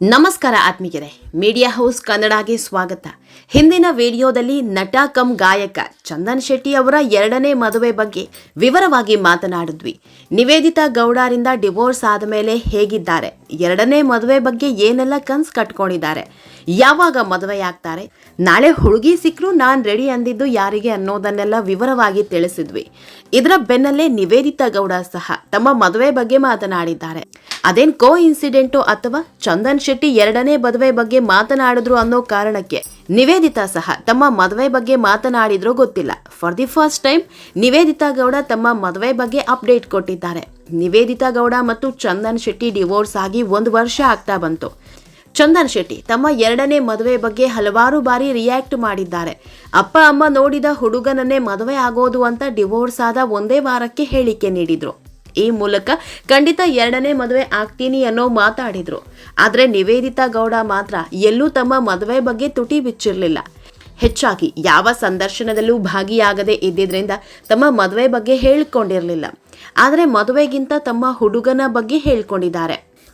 ನಮಸ್ಕಾರ ಆತ್ಮೀಯರೇ media house ಕನ್ನಡಗೆ ಸ್ವಾಗತ. ಹಿಂದಿನ ವಿಡಿಯೋದಲ್ಲಿ ನಟ ಕಮ್ ಗಾಯಕ ಚಂದನ್ ಶೆಟ್ಟಿ ಅವರ ಎರಡನೇ ಮದುವೆ ಬಗ್ಗೆ ವಿವರವಾಗಿ ಮಾತನಾಡಿದ್ವಿ. ನಿವೇದಿತಾ ಗೌಡರಿಂದ ಡಿವೋರ್ಸ್ ಆದ ಮೇಲೆ ಹೇಗಿದ್ದಾರೆ? ಎರಡನೇ ಮದುವೆ ಬಗ್ಗೆ ಏನೆಲ್ಲ ಕನ್ಸ್ ಕಟ್ಕೊಂಡಿದ್ದಾರೆ? ಯಾವಾಗ ಮದುವೆ ಆಗ್ತಾರೆ ನಾಳೆ ಹುಡುಗಿ ಸಿಕ್ಕರು ನಾನು ರೆಡಿ ಅಂದಿದ್ದು ಯಾರಿಗೆ ಅನ್ನೋದನ್ನೆಲ್ಲ ವಿವರವಾಗಿ ತಿಳಿಸಿದ್ವಿ. ಇದರ ಬೆನ್ನಲ್ಲೇ ನಿವೇದಿತಾ ಗೌಡ ಸಹ ತಮ್ಮ ಮದುವೆ ಬಗ್ಗೆ ಮಾತನಾಡಿದ್ದಾರೆ. ಅದೇನ್ ಕೋ ಇನ್ಸಿಡೆಂಟು ಅಥವಾ ಚಂದನ್ ಶೆಟ್ಟಿ ಎರಡನೇ ಮದುವೆ ಬಗ್ಗೆ ಮಾತನಾಡಿದ್ರು ಅನ್ನೋ ಕಾರಣಕ್ಕೆ ನಿವೇದಿತಾ ಸಹ ತಮ್ಮ ಮದುವೆ ಬಗ್ಗೆ ಮಾತನಾಡಿದ್ರೂ ಗೊತ್ತಿಲ್ಲ. For the first time Nivedita Gowda ತಮ್ಮ ಮದುವೆ ಬಗ್ಗೆ ಅಪ್ಡೇಟ್ ಕೊಟ್ಟಿದ್ದಾರೆ. ನಿವೇದಿತಾ ಗೌಡ ಮತ್ತು ಚಂದನ್ ಶೆಟ್ಟಿ ಡಿವೋರ್ಸ್ ಆಗಿ ಒಂದು ವರ್ಷ ಆಗ್ತಾ ಬಂತು. ಚಂದನ್ ಶೆಟ್ಟಿ ತಮ್ಮ ಎರಡನೇ ಮದುವೆ ಬಗ್ಗೆ ಹಲವಾರು ಬಾರಿ ರಿಯಾಕ್ಟ್ ಮಾಡಿದ್ದಾರೆ. ಅಪ್ಪ, ಅಮ್ಮ ನೋಡಿದ ಹುಡುಗನನ್ನೇ ಮದುವೆ ಆಗೋದು ಅಂತ ಡಿವೋರ್ಸ್ ಆದ ಒಂದೇ ವಾರಕ್ಕೆ ಹೇಳಿಕೆ ನೀಡಿದ್ರು. ಈ ಮೂಲಕ ಖಂಡಿತ ಎರಡನೇ ಮದುವೆ ಆಗ್ತೀನಿ ಅನ್ನೋ ಮಾತಾಡಿದ್ರು. ಆದ್ರೆ ನಿವೇದಿತಾ ಗೌಡ ಮಾತ್ರ ಎಲ್ಲೂ ತಮ್ಮ ಮದುವೆ ಬಗ್ಗೆ ತುಟಿ ಬಿಚ್ಚಿರ್ಲಿಲ್ಲ. ಹೆಚ್ಚಾಗಿ ಯಾವ ಸಂದರ್ಶನದಲ್ಲೂ ಭಾಗಿಯಾಗದೆ ಇದ್ದಿದ್ರಿಂದ ತಮ್ಮ ಮದುವೆ ಬಗ್ಗೆ ಹೇಳಿಕೊಂಡಿರಲಿಲ್ಲ. ಆದರೆ ಮದುವೆಗಿಂತ ತಮ್ಮ ಹುಡುಗನ ಬಗ್ಗೆ ಹೇಳ್ಕೊಂಡಿದ್ದಾರೆ.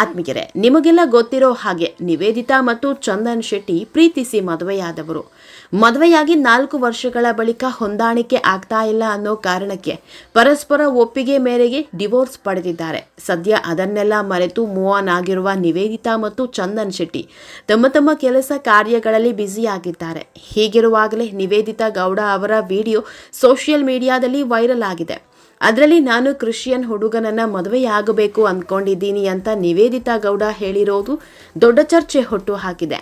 ಆತ್ಮೀಯರೇ, ನಿಮಗೆಲ್ಲ ಗೊತ್ತಿರೋ ಹಾಗೆ ನಿವೇದಿತಾ ಮತ್ತು ಚಂದನ್ ಶೆಟ್ಟಿ ಪ್ರೀತಿಸಿ ಮದುವೆಯಾದವರು. ಮದುವೆಯಾಗಿ ನಾಲ್ಕು ವರ್ಷಗಳ ಬಳಿಕ ಹೊಂದಾಣಿಕೆ ಆಗ್ತಾ ಇಲ್ಲ ಅನ್ನೋ ಕಾರಣಕ್ಕೆ ಪರಸ್ಪರ ಒಪ್ಪಿಗೆ ಮೇರೆಗೆ ಡಿವೋರ್ಸ್ ಪಡೆದಿದ್ದಾರೆ. ಸದ್ಯ ಅದನ್ನೆಲ್ಲ ಮರೆತು ಮೂವ್ ಆಗಿರುವ ನಿವೇದಿತಾ ಮತ್ತು ಚಂದನ್ ಶೆಟ್ಟಿ ತಮ್ಮ ತಮ್ಮ ಕೆಲಸ ಕಾರ್ಯಗಳಲ್ಲಿ ಬ್ಯುಸಿಯಾಗಿದ್ದಾರೆ. ಹೀಗಿರುವಾಗಲೇ ನಿವೇದಿತಾ ಗೌಡ ಅವರ ವಿಡಿಯೋ ಸೋಷಿಯಲ್ ಮೀಡಿಯಾದಲ್ಲಿ ವೈರಲ್ ಆಗಿದೆ. ಅದರಲ್ಲಿ ನಾನು ಕ್ರಿಶ್ಚಿಯನ್ ಹುಡುಗನನ್ನ ಮದುವೆಯಾಗಬೇಕು ಅಂದ್ಕೊಂಡಿದ್ದೀನಿ ಅಂತ ನಿವೇದಿತಾ ಗೌಡ ಹೇಳಿರೋದು ದೊಡ್ಡ ಚರ್ಚೆ ಹುಟ್ಟು ಹಾಕಿದೆ.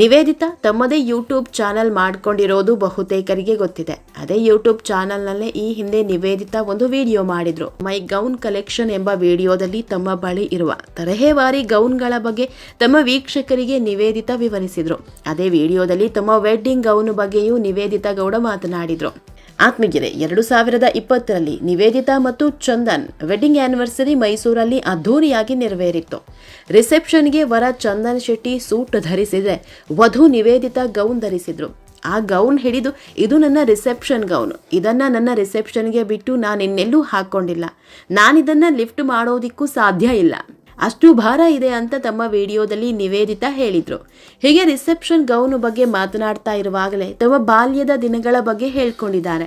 ನಿವೇದಿತಾ ತಮ್ಮದೇ ಯೂಟ್ಯೂಬ್ ಚಾನಲ್ ಮಾಡ್ಕೊಂಡಿರೋದು ಬಹುತೇಕರಿಗೆ ಗೊತ್ತಿದೆ. ಅದೇ ಯೂಟ್ಯೂಬ್ ಚಾನಲ್ನಲ್ಲೇ ಈ ಹಿಂದೆ ನಿವೇದಿತಾ ಒಂದು ವಿಡಿಯೋ ಮಾಡಿದ್ರು. ಮೈ ಗೌನ್ ಕಲೆಕ್ಷನ್ ಎಂಬ ವಿಡಿಯೋದಲ್ಲಿ ತಮ್ಮ ಬಳಿ ಇರುವ ತರಹೇವಾರಿ ಗೌನ್ಗಳ ಬಗ್ಗೆ ತಮ್ಮ ವೀಕ್ಷಕರಿಗೆ ನಿವೇದಿತಾ ವಿವರಿಸಿದ್ರು. ಅದೇ ವಿಡಿಯೋದಲ್ಲಿ ತಮ್ಮ ವೆಡ್ಡಿಂಗ್ ಗೌನ್ ಬಗ್ಗೆಯೂ ನಿವೇದಿತಾ ಗೌಡ ಮಾತನಾಡಿದ್ರು. ಆತ್ಮೀಯರೇ, ಎರಡು ಸಾವಿರದ ಇಪ್ಪತ್ತರಲ್ಲಿ ನಿವೇದಿತಾ ಮತ್ತು ಚಂದನ್ ವೆಡ್ಡಿಂಗ್ ಆ್ಯನಿವರ್ಸರಿ ಮೈಸೂರಲ್ಲಿ ಅದ್ಧೂರಿಯಾಗಿ ನೆರವೇರಿತ್ತು. ರಿಸೆಪ್ಷನ್ಗೆ ವರ ಚಂದನ್ ಶೆಟ್ಟಿ ಸೂಟ್ ಧರಿಸಿದೆ, ವಧು ನಿವೇದಿತಾ ಗೌನ್ ಧರಿಸಿದ್ರು. ಆ ಗೌನ್ ಹಿಡಿದು ಇದು ನನ್ನ ರಿಸೆಪ್ಷನ್ ಗೌನ್. ಇದನ್ನು ನನ್ನ ರಿಸೆಪ್ಷನ್ಗೆ ಬಿಟ್ಟು ನಾನು ಇನ್ನೆಲ್ಲೂ ಹಾಕ್ಕೊಂಡಿಲ್ಲ. ನಾನಿದನ್ನು ಲಿಫ್ಟ್ ಮಾಡೋದಿಕ್ಕೂ ಸಾಧ್ಯ ಇಲ್ಲ. ಅಷ್ಟು ಭಾರ ಇದೆ ಅಂತ ತಮ್ಮ ವಿಡಿಯೋದಲ್ಲಿ ನಿವೇದಿತಾ ಹೇಳಿದ್ರು. ಹೀಗೆ ರಿಸೆಪ್ಷನ್ ಗೌನು ಬಗ್ಗೆ ಮಾತನಾಡ್ತಾ ಇರುವಾಗಲೇ ತಮ್ಮ ಬಾಲ್ಯದ ದಿನಗಳ ಬಗ್ಗೆ ಹೇಳ್ಕೊಂಡಿದ್ದಾರೆ.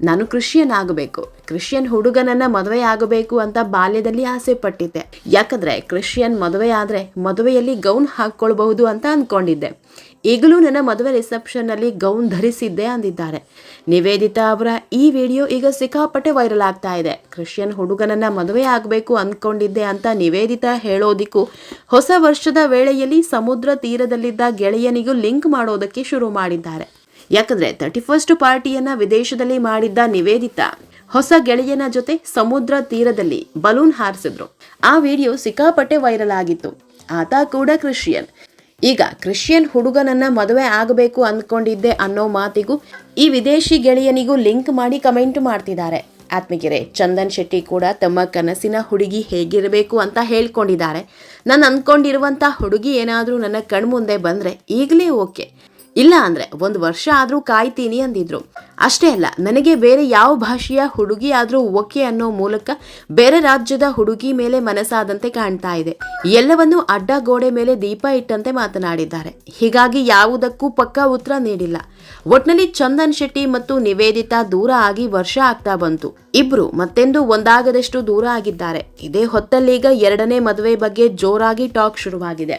ನಾನು ಕ್ರಿಶ್ಚಿಯನ್ ಆಗಬೇಕು ಕ್ರಿಶ್ಚಿಯನ್ ಹುಡುಗನನ್ನ ಮದುವೆ ಆಗಬೇಕು ಅಂತ ಬಾಲ್ಯದಲ್ಲಿ ಆಸೆ ಪಟ್ಟಿದ್ದೆ. ಯಾಕಂದ್ರೆ ಕ್ರಿಶ್ಚಿಯನ್ ಮದುವೆ ಆದ್ರೆ ಮದುವೆಯಲ್ಲಿ ಗೌನ್ ಹಾಕ್ಕೊಳ್ಬಹುದು ಅಂತ ಅಂದ್ಕೊಂಡಿದ್ದೆ ಈಗಲೂ ನನ್ನ ಮದುವೆ ರಿಸೆಪ್ಷನ್ನಲ್ಲಿ ಗೌನ್ ಧರಿಸಿದ್ದೆ ಅಂದಿದ್ದಾರೆ. ನಿವೇದಿತಾ ಅವರ ಈ ವಿಡಿಯೋ ಈಗ ಸಿಕ್ಕಾಪಟ್ಟೆ ವೈರಲ್ ಆಗ್ತಾ ಇದೆ. ಕ್ರಿಶ್ಚಿಯನ್ ಹುಡುಗನನ್ನ ಮದುವೆ ಆಗಬೇಕು ಅಂದ್ಕೊಂಡಿದ್ದೆ ಅಂತ ನಿವೇದಿತಾ ಹೇಳೋದಿಕ್ಕೂ ಹೊಸ ವರ್ಷದ ವೇಳೆಯಲ್ಲಿ ಸಮುದ್ರ ತೀರದಲ್ಲಿದ್ದ ಗೆಳೆಯನಿಗೂ ಲಿಂಕ್ ಮಾಡೋದಕ್ಕೆ ಶುರು ಮಾಡಿದ್ದಾರೆ. ಯಾಕಂದ್ರೆ ತರ್ಟಿ ಫಸ್ಟ್ ಪಾರ್ಟಿಯನ್ನ ವಿದೇಶದಲ್ಲಿ ಮಾಡಿದ್ದ ನಿವೇದಿತಾ ಹೊಸ ಗೆಳೆಯನ ಜೊತೆ ಸಮುದ್ರ ತೀರದಲ್ಲಿ ಬಲೂನ್ ಹಾರಿಸಿದ್ರು. ಆ ವಿಡಿಯೋ ಸಿಕ್ಕಾಪಟ್ಟೆ ವೈರಲ್ ಆಗಿತ್ತು. ಆತ ಕೂಡ ಕ್ರಿಶ್ಚಿಯನ್. ಈಗ ಕ್ರಿಶ್ಚಿಯನ್ ಹುಡುಗನನ್ನ ಮದುವೆ ಆಗಬೇಕು ಅಂದ್ಕೊಂಡಿದ್ದೆ ಅನ್ನೋ ಮಾತಿಗೂ ಈ ವಿದೇಶಿ ಗೆಳೆಯನಿಗೂ ಲಿಂಕ್ ಮಾಡಿ ಕಮೆಂಟ್ ಮಾಡ್ತಿದ್ದಾರೆ. ಆತ್ಮಗೆರೆ ಚಂದನ್ ಶೆಟ್ಟಿ ಕೂಡ ತಮ್ಮ ಕನಸಿನ ಹುಡುಗಿ ಹೇಗಿರಬೇಕು ಅಂತ ಹೇಳ್ಕೊಂಡಿದ್ದಾರೆ. ನಾನು ಅಂದ್ಕೊಂಡಿರುವಂಥ ಹುಡುಗಿ ಏನಾದರೂ ನನ್ನ ಕಣ್ಮುಂದೆ ಬಂದರೆ ಈಗಲೇ ಓಕೆ. ಇಲ್ಲ ಅಂದ್ರೆ ಒಂದು ವರ್ಷ ಆದರೂ ಕಾಯ್ತೀನಿ ಅಂದಿದ್ರು. ಅಷ್ಟೇ ಅಲ್ಲ, ನನಗೆ ಬೇರೆ ಯಾವ ಭಾಷೆಯ ಹುಡುಗಿ ಆದರೂ ಓಕೆ ಅನ್ನೋ ಮೂಲಕ ಬೇರೆ ರಾಜ್ಯದ ಹುಡುಗಿ ಮೇಲೆ ಮನಸ್ಸಾದಂತೆ ಕಾಣ್ತಾ ಇದೆ. ಎಲ್ಲವನ್ನೂ ಅಡ್ಡ ಗೋಡೆ ಮೇಲೆ ದೀಪ ಇಟ್ಟಂತೆ ಮಾತನಾಡಿದ್ದಾರೆ. ಹೀಗಾಗಿ ಯಾವುದಕ್ಕೂ ಪಕ್ಕಾ ಉತ್ತರ ನೀಡಿಲ್ಲ. ಒಟ್ನಲ್ಲಿ ಚಂದನ್ ಶೆಟ್ಟಿ ಮತ್ತು ನಿವೇದಿತಾ ದೂರ ಆಗಿ ವರ್ಷ ಆಗ್ತಾ ಬಂತು. ಇಬ್ರು ಮತ್ತೆಂದು ಒಂದಾಗದಷ್ಟು ದೂರ ಆಗಿದ್ದಾರೆ. ಇದೇ ಹೊತ್ತಲ್ಲೀಗ ಎರಡನೇ ಮದುವೆ ಬಗ್ಗೆ ಜೋರಾಗಿ ಟಾಕ್ ಶುರುವಾಗಿದೆ.